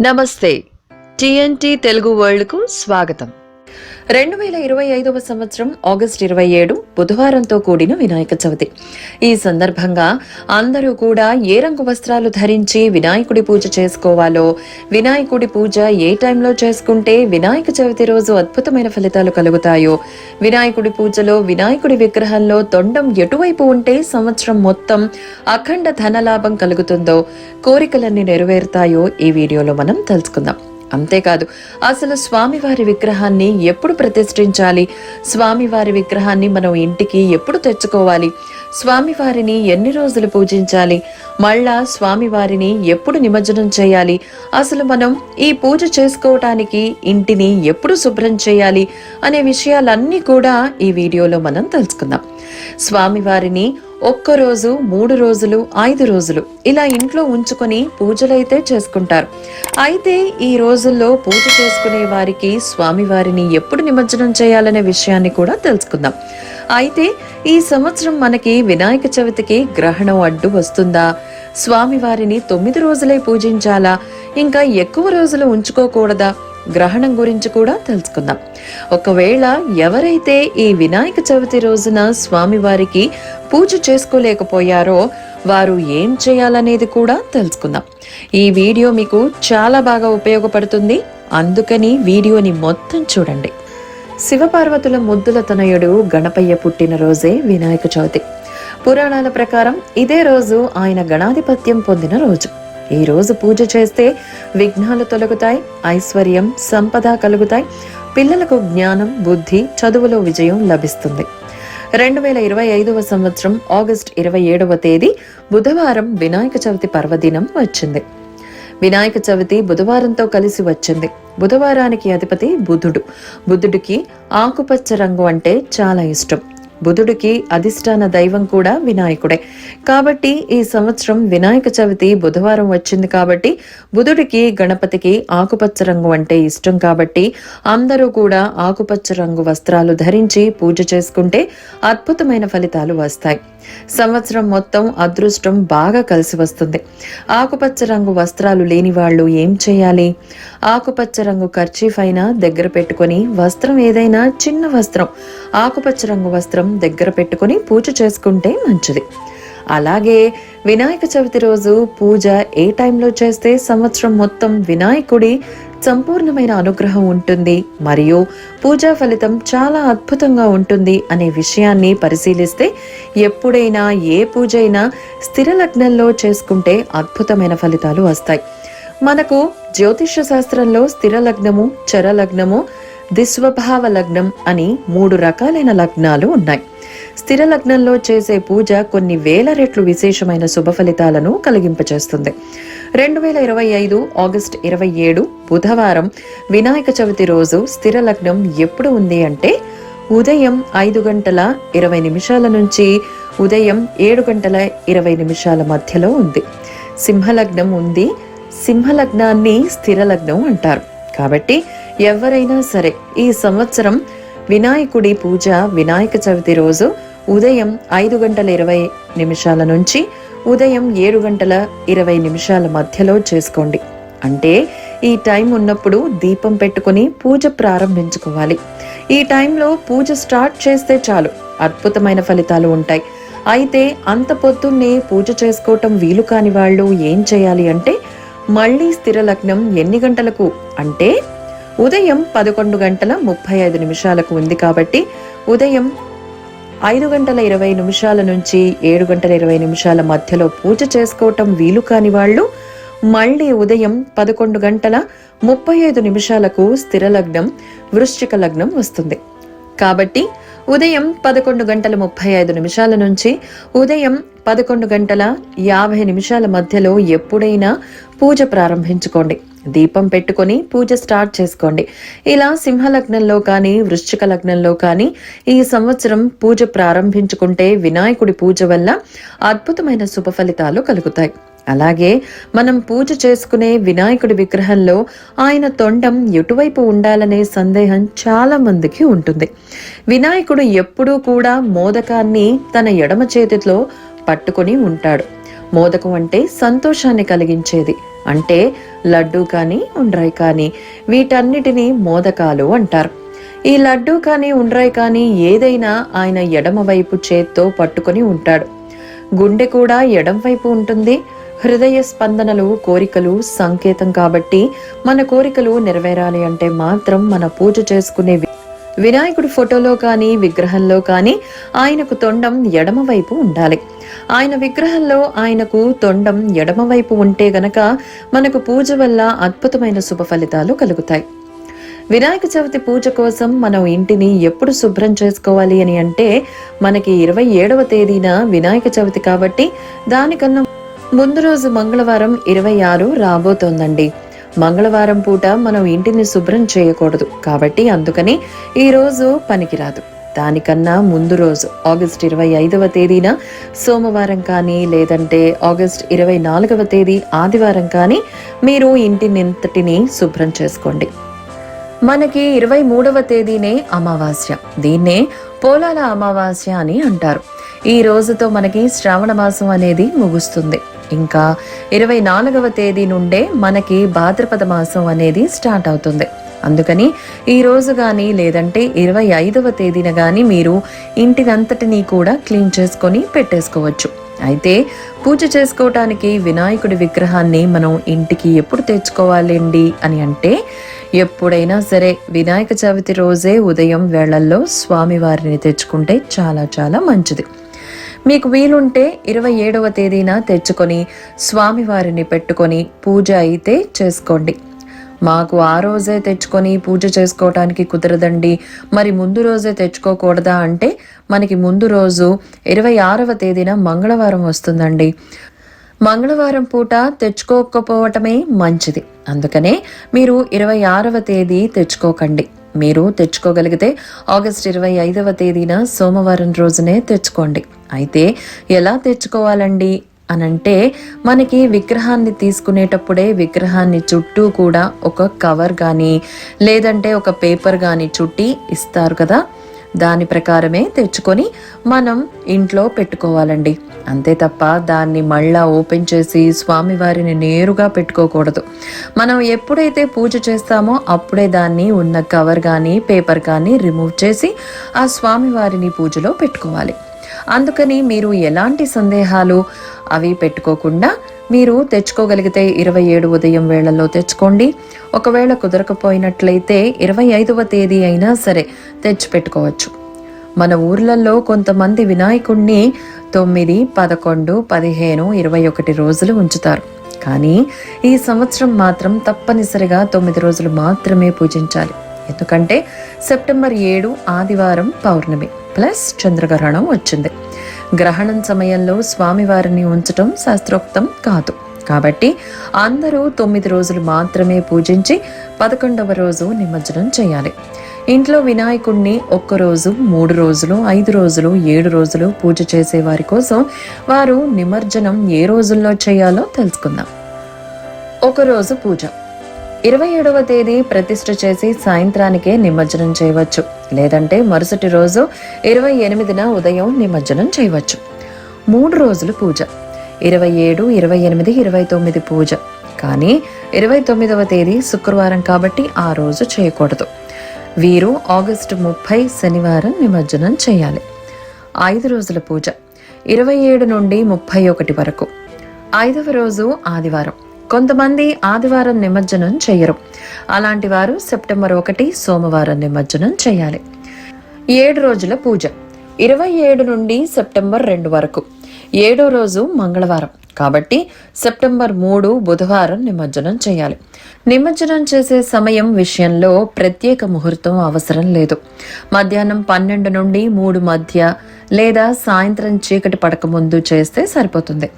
నమస్తే. టిఎన్టీ తెలుగు వరల్డ్కు స్వాగతం. రెండు వేల ఇరవై ఐదవ సంవత్సరం ఆగస్ట్ ఇరవై ఏడు బుధవారంతో కూడిన వినాయక చవితి. ఈ సందర్భంగా అందరూ కూడా ఏ రంగు వస్త్రాలు ధరించి వినాయకుడి పూజ చేసుకోవాలో వినాయకుడి పూజ ఏ టైంలో చేసుకుంటే వినాయక చవితి రోజు అద్భుతమైన ఫలితాలు కలుగుతాయో వినాయకుడి పూజలో వినాయకుడి విగ్రహంలో తొండం ఎటువైపు ఉంటే సంవత్సరం మొత్తం అఖండ ధనలాభం కలుగుతుందో కోరికలన్నీ నెరవేరుతాయో ఈ వీడియోలో మనం తెలుసుకుందాం. అంతేకాదు అసలు స్వామివారి విగ్రహాన్ని ఎప్పుడు ప్రతిష్ఠించాలి? స్వామివారి విగ్రహాన్ని మనం ఇంటికి ఎప్పుడు తెచ్చుకోవాలి? స్వామివారిని ఎన్ని రోజులు పూజించాలి? మళ్ళా స్వామివారిని ఎప్పుడు నిమజ్జనం చేయాలి? అసలు మనం ఈ పూజ చేసుకోవటానికి ఇంటిని ఎప్పుడు శుభ్రం చేయాలి? అనే విషయాలన్నీ కూడా ఈ వీడియోలో మనం తెలుసుకుందాం. స్వామివారిని ఒక్క రోజు మూడు రోజులు ఐదు రోజులు ఇలా ఇంట్లో ఉంచుకొని పూజలైతే చేసుకుంటారు. అయితే ఈ రోజుల్లో పూజ చేసుకునే వారికి స్వామివారిని ఎప్పుడు నిమజ్జనం చేయాలనే విషయాన్ని కూడా తెలుసుకుందాం. అయితే ఈ సంవత్సరం మనకి వినాయక చవితికి గ్రహణం అడ్డు వస్తుందా? స్వామివారిని తొమ్మిది రోజులే పూజించాలా? ఇంకా ఎక్కువ రోజులు ఉంచుకోకూడదా? గ్రహణం గురించి కూడా తెలుసుకుందాం. ఒకవేళ ఎవరైతే ఈ వినాయక చవితి రోజున స్వామివారికి పూజ చేసుకోలేకపోయారో వారు ఏం చేయాలనేది కూడా తెలుసుకుందాం. ఈ వీడియో మీకు చాలా బాగా ఉపయోగపడుతుంది. అందుకని వీడియోని మొత్తం చూడండి. శివపార్వతుల ముద్దుల తనయుడు గణపయ్య పుట్టినరోజే వినాయక చవితి. పురాణాల ప్రకారం ఇదే రోజు ఆయన గణాధిపత్యం పొందిన రోజు. ఈరోజు పూజ చేస్తే విఘ్నాలు తొలగుతాయి ఐశ్వర్యం సంపద కలుగుతాయి. పిల్లలకు జ్ఞానం బుద్ధి చదువులో విజయం లభిస్తుంది. రెండు వేల ఇరవై ఐదవ సంవత్సరం ఆగస్ట్ ఇరవై ఏడవ తేదీ బుధవారం వినాయక చవితి పర్వదినం వచ్చింది. వినాయక చవితి బుధవారంతో కలిసి వచ్చింది. బుధవారానికి అధిపతి బుధుడు. బుధుడికి ఆకుపచ్చ రంగు అంటే చాలా ఇష్టం. బుధుడికి అధిష్టాన దైవం కూడా వినాయకుడే. కాబట్టి ఈ సంవత్సరం వినాయక చవితి బుధవారం వచ్చింది కాబట్టి బుధుడికి గణపతికి ఆకుపచ్చ రంగు అంటే ఇష్టం కాబట్టి అందరూ కూడా ఆకుపచ్చ రంగు వస్త్రాలు ధరించి పూజ చేసుకుంటే అద్భుతమైన ఫలితాలు వస్తాయి. సంవత్సరం మొత్తం అదృష్టం బాగా కలిసి వస్తుంది. ఆకుపచ్చ రంగు వస్త్రాలు లేని వాళ్ళు ఏం చేయాలి? ఆకుపచ్చ రంగు ఖర్చీఫ్ అయినా దగ్గర పెట్టుకొని వస్త్రం ఏదైనా చిన్న వస్త్రం ఆకుపచ్చ రంగు వస్త్రం దగ్గర పెట్టుకొని పూజ చేసుకుంటే మంచిది. అలాగే వినాయక చవితి రోజు పూజ ఏ టైంలో చేస్తే సంవత్సరం మొత్తం వినాయకుడి సంపూర్ణమైన అనుగ్రహం ఉంటుంది మరియు పూజా ఫలితం చాలా అద్భుతంగా ఉంటుంది అనే విషయాన్ని పరిశీలిస్తే ఎప్పుడైనా ఏ పూజ అయినా స్థిర లగ్నంలో చేసుకుంటే అద్భుతమైన ఫలితాలు వస్తాయి. మనకు జ్యోతిష్య శాస్త్రంలో స్థిర లగ్నము చర లగ్నము దిస్వభావ లగ్నం అని మూడు రకాలైన లగ్నాలు ఉన్నాయి. స్థిర లగ్నంలో చేసే పూజ కొన్ని వేల రెట్లు విశేషమైన శుభ ఫలితాలను కలిగింపచేస్తుంది. రెండు వేల ఇరవై ఐదు ఆగస్ట్ ఇరవై ఏడు బుధవారం వినాయక చవితి రోజు స్థిర లగ్నం ఎప్పుడు ఉంది అంటే ఉదయం ఐదు గంటల ఇరవై నిమిషాల నుంచి ఉదయం ఏడు గంటల ఇరవై నిమిషాల మధ్యలో ఉంది. సింహలగ్నం ఉంది. సింహలగ్నాన్ని స్థిర లగ్నం అంటారు. కాబట్టి ఎవరైనా సరే ఈ సంవత్సరం వినాయకుడి పూజ వినాయక చవితి రోజు ఉదయం ఐదు గంటల ఇరవై నిమిషాల నుంచి ఉదయం ఏడు గంటల ఇరవై నిమిషాల మధ్యలో చేసుకోండి. అంటే ఈ టైం ఉన్నప్పుడు దీపం పెట్టుకుని పూజ ప్రారంభించుకోవాలి. ఈ టైంలో పూజ స్టార్ట్ చేస్తే చాలు. అద్భుతమైన ఫలితాలు ఉంటాయి. అయితే అంత పొద్దున్నే పూజ చేసుకోవటం వీలు కాని వాళ్ళు ఏం చేయాలి అంటే మళ్ళీ స్థిర లగ్నం ఎన్ని గంటలకు? అంటే ఉదయం పదకొండు గంటల ముప్పై ఐదు నిమిషాలకు ఉంది కాబట్టి ఉదయం ఐదు గంటల ఇరవై నిమిషాల నుంచి ఏడు గంటల ఇరవై నిమిషాల మధ్యలో పూజ చేసుకోవటం వీలు కాని వాళ్ళు మళ్ళీ ఉదయం పదకొండు గంటల ముప్పై ఐదు నిమిషాలకు స్థిర లగ్నం వృశ్చిక లగ్నం వస్తుంది. కాబట్టి ఉదయం పదకొండు గంటల ముప్పై ఐదు నిమిషాల నుంచి ఉదయం పదకొండు గంటల యాభై నిమిషాల మధ్యలో ఎప్పుడైనా పూజ ప్రారంభించుకోండి. దీపం పెట్టుకొని పూజ స్టార్ట్ చేసుకోండి. ఇలా సింహలగ్నంలో కానీ వృశ్చిక లగ్నంలో కానీ ఈ సంవత్సరం పూజ ప్రారంభించుకుంటే వినాయకుడి పూజ వల్ల అద్భుతమైన శుభ ఫలితాలు కలుగుతాయి. అలాగే మనం పూజ చేసుకునే వినాయకుడి విగ్రహంలో ఆయన తొండం ఎటువైపు ఉండాలనే సందేహం చాలా మందికి ఉంటుంది. వినాయకుడు ఎప్పుడూ కూడా మోదకాన్ని తన ఎడమ చేతిలో పట్టుకొని ఉంటాడు. మోదకం అంటే సంతోషాన్ని కలిగించేది. అంటే లడ్డు కానీ ఉండ్రాయి కానీ వీటన్నిటిని మోదకాలు అంటారు. ఈ లడ్డు కానీ ఉండ్రాయి కానీ ఏదైనా ఆయన ఎడమ వైపు చేత్తో పట్టుకొని ఉంటాడు. గుండె కూడా ఎడం వైపు ఉంటుంది. హృదయ స్పందనలు కోరికలు సంకేతం కాబట్టి మన కోరికలు నెరవేరాలి అంటే మాత్రం మన పూజ చేసుకునే వినాయకుడి ఫోటోలో కానీ విగ్రహంలో కానీ ఆయనకు తొండం ఎడమవైపు ఉండాలి. ఆయన విగ్రహంలో ఆయనకు తొండం ఎడమవైపు ఉంటే గనక మనకు పూజ వల్ల అద్భుతమైన శుభ ఫలితాలు కలుగుతాయి. వినాయక చవితి పూజ కోసం మనం ఇంటిని ఎప్పుడు శుభ్రం చేసుకోవాలి అని అంటే మనకి ఇరవై ఏడవ తేదీన వినాయక చవితి కాబట్టి దానికన్నా ముందు రోజు మంగళవారం ఇరవై ఆరు రాబోతోందండి. మంగళవారం పూట మనం ఇంటిని శుభ్రం చేయకూడదు. కాబట్టి అందుకని ఈ రోజు పనికిరాదు. దానికన్నా ముందు రోజు ఆగస్ట్ ఇరవై ఐదవ తేదీన సోమవారం కానీ లేదంటే ఆగస్ట్ ఇరవై నాలుగవ తేదీ ఆదివారం కానీ మీరు ఇంటినింతటిని శుభ్రం చేసుకోండి. మనకి ఇరవై మూడవ తేదీనే అమావాస్య. దీన్నే పోలాల అమావాస్య అని అంటారు. ఈ రోజుతో మనకి శ్రావణ మాసం అనేది ముగుస్తుంది. ఇంకా ఇరవై నాలుగవ తేదీ నుండే మనకి భాద్రపద మాసం అనేది స్టార్ట్ అవుతుంది. అందుకని ఈ రోజు కానీ లేదంటే ఇరవై ఐదవ తేదీన కానీ మీరు ఇంటినంతటినీ కూడా క్లీన్ చేసుకొని పెట్టేసుకోవచ్చు. అయితే పూజ చేసుకోవటానికి వినాయకుడి విగ్రహాన్ని మనం ఇంటికి ఎప్పుడు తెచ్చుకోవాలండి అని అంటే ఎప్పుడైనా సరే వినాయక చవితి రోజే ఉదయం వేళల్లో స్వామివారిని తెచ్చుకుంటే చాలా చాలా మంచిది. మీకు వీలుంటే ఇరవై ఏడవ తేదీన తెచ్చుకొని స్వామివారిని పెట్టుకొని పూజ అయితే చేసుకోండి. మాకు ఆ రోజే తెచ్చుకొని పూజ చేసుకోవటానికి కుదరదండి. మరి ముందు రోజే తెచ్చుకోకూడదా అంటే మనకి ముందు రోజు ఇరవై ఆరవ తేదీన మంగళవారం వస్తుందండి. మంగళవారం పూట తెచ్చుకోకపోవటమే మంచిది. అందుకనే మీరు ఇరవై ఆరవ తేదీ తెచ్చుకోకండి. మీరు తెచ్చుకోగలిగితే ఆగస్ట్ ఇరవై ఐదవ తేదీన సోమవారం రోజునే తెచ్చుకోండి. అయితే ఎలా తెచ్చుకోవాలండి? అనంటే మనకి విగ్రహాన్ని తీసుకునేటప్పుడే విగ్రహాన్ని చుట్టూ కూడా ఒక కవర్ కానీ లేదంటే ఒక పేపర్ కానీ చుట్టి ఇస్తారు కదా? దాని ప్రకారమే తెచ్చుకొని మనం ఇంట్లో పెట్టుకోవాలండి. అంతే తప్ప దాన్ని మళ్ళా ఓపెన్ చేసి స్వామివారిని నేరుగా పెట్టుకోకూడదు. మనం ఎప్పుడైతే పూజ చేస్తామో అప్పుడే దాన్ని ఉన్న కవర్ కానీ పేపర్ కానీ రిమూవ్ చేసి ఆ స్వామివారిని పూజలో పెట్టుకోవాలి. అందుకని మీరు ఎలాంటి సందేహాలు అవి పెట్టుకోకుండా మీరు తెచ్చుకోగలిగితే ఇరవై ఏడు ఉదయం వేళల్లో తెచ్చుకోండి. ఒకవేళ కుదరకపోయినట్లయితే ఇరవై ఐదవ తేదీ అయినా సరే తెచ్చి పెట్టుకోవచ్చు. మన ఊర్లలో కొంతమంది వినాయకుణ్ణి తొమ్మిది పదకొండు పదిహేను ఇరవై ఒకటి రోజులు ఉంచుతారు. కానీ ఈ సంవత్సరం మాత్రం తప్పనిసరిగా తొమ్మిది రోజులు మాత్రమే పూజించాలి. ఎందుకంటే సెప్టెంబర్ ఏడు ఆదివారం పౌర్ణమి ప్లస్ చంద్రగ్రహణం వచ్చింది. గ్రహణం సమయంలో స్వామివారిని ఉంచటం శాస్త్రోక్తం కాదు. కాబట్టి అందరూ తొమ్మిది రోజులు మాత్రమే పూజించి పదకొండవ రోజు నిమజ్జనం చేయాలి. ఇంట్లో వినాయకుణ్ణి ఒక్క రోజు మూడు రోజులు ఐదు రోజులు ఏడు రోజులు పూజ చేసే వారి కోసం వారు నిమజ్జనం ఏ రోజుల్లో చేయాలో తెలుసుకుందాం. ఒక రోజు పూజ. ఇరవై ఏడవ తేదీ ప్రతిష్ఠ చేసి సాయంత్రానికే నిమజ్జనం చేయవచ్చు. లేదంటే మరుసటి రోజు ఇరవై ఎనిమిదిన ఉదయం నిమజ్జనం చేయవచ్చు. మూడు రోజులు పూజ. ఇరవై ఏడు ఇరవై ఎనిమిది ఇరవై తొమ్మిది పూజ. కానీ ఇరవై తొమ్మిదవ తేదీ శుక్రవారం కాబట్టి ఆ రోజు చేయకూడదు. వీరు ఆగస్టు ముప్పై శనివారం నిమజ్జనం చేయాలి. ఐదు రోజుల పూజ. ఇరవై ఏడు నుండి ముప్పై ఒకటి వరకు. ఐదవ రోజు ఆదివారం. కొంతమంది ఆదివారం నిమజ్జనం చేయరు. అలాంటి వారు సెప్టెంబర్ ఒకటి సోమవారం నిమజ్జనం చేయాలి. ఏడు రోజుల పూజ. ఇరవై ఏడు నుండి సెప్టెంబర్ రెండు వరకు. ఏడో రోజు మంగళవారం. కాబట్టి సెప్టెంబర్ మూడు బుధవారం నిమజ్జనం చేయాలి. నిమజ్జనం చేసే సమయం విషయంలో ప్రత్యేక ముహూర్తం అవసరం లేదు. మధ్యాహ్నం పన్నెండు నుండి మూడు మధ్య లేదా సాయంత్రం చీకటి పడకముందు చేస్తే సరిపోతుంది.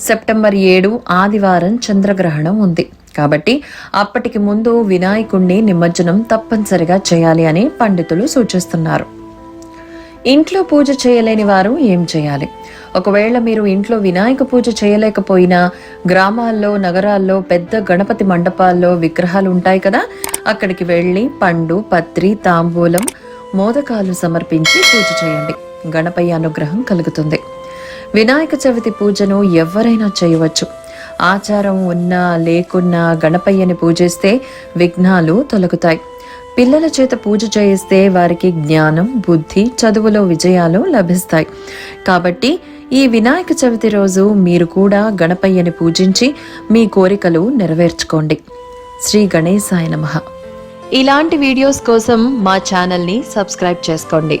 సెప్టెంబర్ ఏడు ఆదివారం చంద్రగ్రహణం ఉంది. కాబట్టి అప్పటికి ముందు వినాయకుణ్ణి నిమజ్జనం తప్పనిసరిగా చేయాలి అని పండితులు సూచిస్తున్నారు. ఇంట్లో పూజ చేయలేని వారు ఏం చేయాలి? ఒకవేళ మీరు ఇంట్లో వినాయక పూజ చేయలేకపోయినా గ్రామాల్లో నగరాల్లో పెద్ద గణపతి మండపాల్లో విగ్రహాలు ఉంటాయి కదా అక్కడికి వెళ్ళి పండు పత్రి తాంబూలం మోదకాలు సమర్పించి పూజ చేయండి. గణపయ్య అనుగ్రహం కలుగుతుంది. వినాయక చవితి పూజను ఎవరైనా చేయవచ్చు. ఆచారం ఉన్నా లేకున్నా గణపయ్యని పూజిస్తే విఘ్నాలు తొలగుతాయి. పిల్లల చేత పూజ చేయిస్తే వారికి జ్ఞానం బుద్ధి చదువులో విజయాలు లభిస్తాయి. కాబట్టి ఈ వినాయక చవితి రోజు మీరు కూడా గణపయ్యని పూజించి మీ కోరికలు నెరవేర్చుకోండి. శ్రీ గణేశాయ నమ. ఇలాంటి వీడియోస్ కోసం మా ఛానల్ని సబ్స్క్రైబ్ చేసుకోండి.